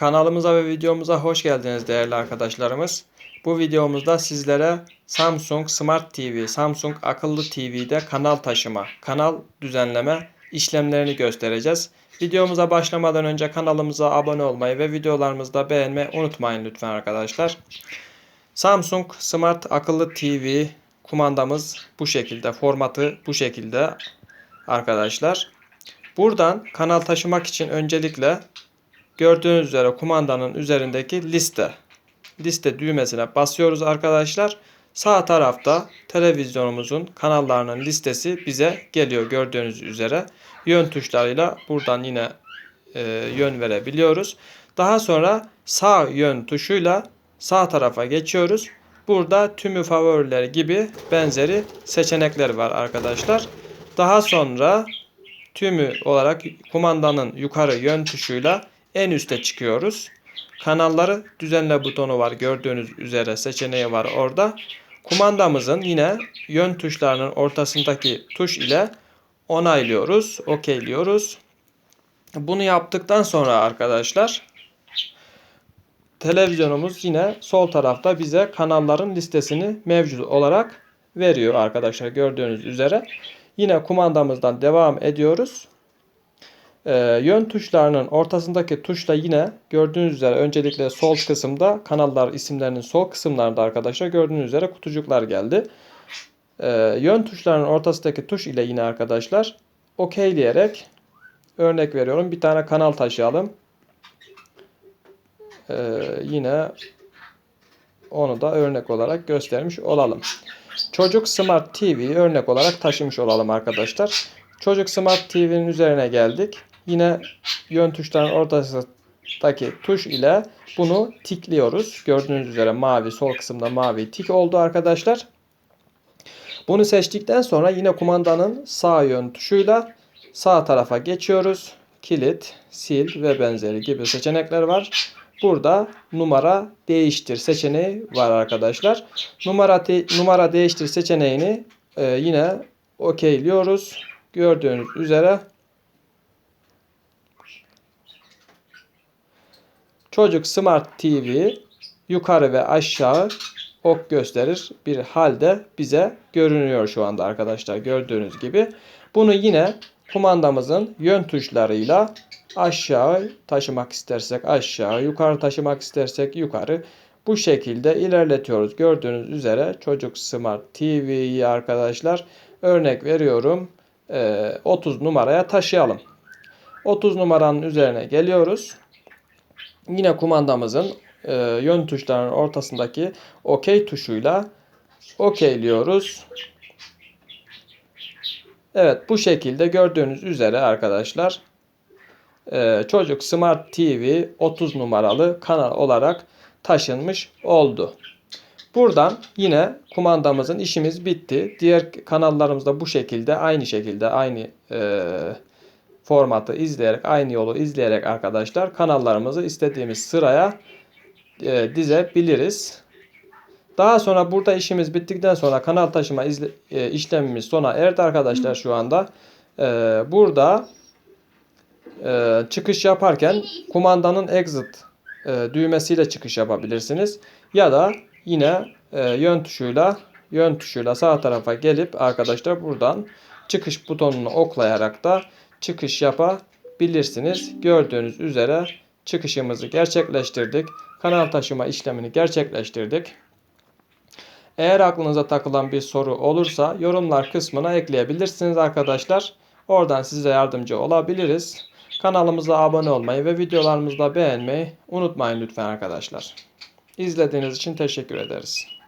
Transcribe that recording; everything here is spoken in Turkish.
Kanalımıza ve videomuza hoş geldiniz değerli arkadaşlarımız. Bu videomuzda sizlere Samsung Smart TV, Samsung akıllı TV'de kanal taşıma, kanal düzenleme işlemlerini göstereceğiz. Videomuza başlamadan önce kanalımıza abone olmayı ve videolarımızı da beğenmeyi unutmayın lütfen arkadaşlar. Samsung Smart akıllı TV kumandamız bu şekilde, formatı bu şekilde arkadaşlar. Buradan kanal taşımak için öncelikle gördüğünüz üzere kumandanın üzerindeki liste liste düğmesine basıyoruz arkadaşlar. Sağ tarafta televizyonumuzun kanallarının listesi bize geliyor gördüğünüz üzere. Yön tuşlarıyla buradan yine e, yön verebiliyoruz. Daha sonra sağ yön tuşuyla sağ tarafa geçiyoruz. Burada tümü favoriler gibi benzeri seçenekler var arkadaşlar. Daha sonra tümü olarak kumandanın yukarı yön tuşuyla en üste çıkıyoruz. Kanalları düzenle butonu var gördüğünüz üzere seçeneği var orada. Kumandamızın yine yön tuşlarının ortasındaki tuş ile onaylıyoruz, okeyliyoruz. Bunu yaptıktan sonra arkadaşlar televizyonumuz yine sol tarafta bize kanalların listesini mevcut olarak veriyor arkadaşlar gördüğünüz üzere. Yine kumandamızdan devam ediyoruz. Ee, yön tuşlarının ortasındaki tuşla yine gördüğünüz üzere öncelikle sol kısımda kanallar isimlerinin sol kısımlarında arkadaşlar gördüğünüz üzere kutucuklar geldi. Ee, yön tuşlarının ortasındaki tuş ile yine arkadaşlar okeyleyerek örnek veriyorum bir tane kanal taşıyalım. Ee, yine onu da örnek olarak göstermiş olalım. Çocuk Smart TV örnek olarak taşımış olalım arkadaşlar. Çocuk Smart TV'nin üzerine geldik. Yine yön tuşlarının ortasındaki tuş ile bunu tikliyoruz. Gördüğünüz üzere mavi sol kısımda mavi tik oldu arkadaşlar. Bunu seçtikten sonra yine kumandanın sağ yön tuşuyla sağ tarafa geçiyoruz. Kilit, sil ve benzeri gibi seçenekler var. Burada numara değiştir seçeneği var arkadaşlar. Numara numara değiştir seçeneğini e, yine okeyliyoruz. Gördüğünüz üzere Çocuk Smart TV yukarı ve aşağı ok gösterir bir halde bize görünüyor şu anda arkadaşlar gördüğünüz gibi. Bunu yine kumandamızın yön tuşlarıyla aşağı taşımak istersek aşağı, yukarı taşımak istersek yukarı bu şekilde ilerletiyoruz. Gördüğünüz üzere çocuk Smart TV'yi arkadaşlar örnek veriyorum 30 numaraya taşıyalım. 30 numaranın üzerine geliyoruz. Yine kumandamızın e, yön tuşlarının ortasındaki OK tuşuyla okeyliyoruz. Evet bu şekilde gördüğünüz üzere arkadaşlar e, çocuk Smart TV 30 numaralı kanal olarak taşınmış oldu. Buradan yine kumandamızın işimiz bitti. Diğer kanallarımızda bu şekilde aynı şekilde aynı e, formatı izleyerek aynı yolu izleyerek arkadaşlar kanallarımızı istediğimiz sıraya e, dizebiliriz. Daha sonra burada işimiz bittikten sonra kanal taşıma izle, e, işlemimiz sona erdi arkadaşlar şu anda. E, burada e, çıkış yaparken kumandanın exit e, düğmesiyle çıkış yapabilirsiniz. Ya da yine e, yön tuşuyla yön tuşuyla sağ tarafa gelip arkadaşlar buradan çıkış butonunu oklayarak da çıkış yapabilirsiniz. Gördüğünüz üzere çıkışımızı gerçekleştirdik. Kanal taşıma işlemini gerçekleştirdik. Eğer aklınıza takılan bir soru olursa yorumlar kısmına ekleyebilirsiniz arkadaşlar. Oradan size yardımcı olabiliriz. Kanalımıza abone olmayı ve videolarımızı beğenmeyi unutmayın lütfen arkadaşlar. İzlediğiniz için teşekkür ederiz.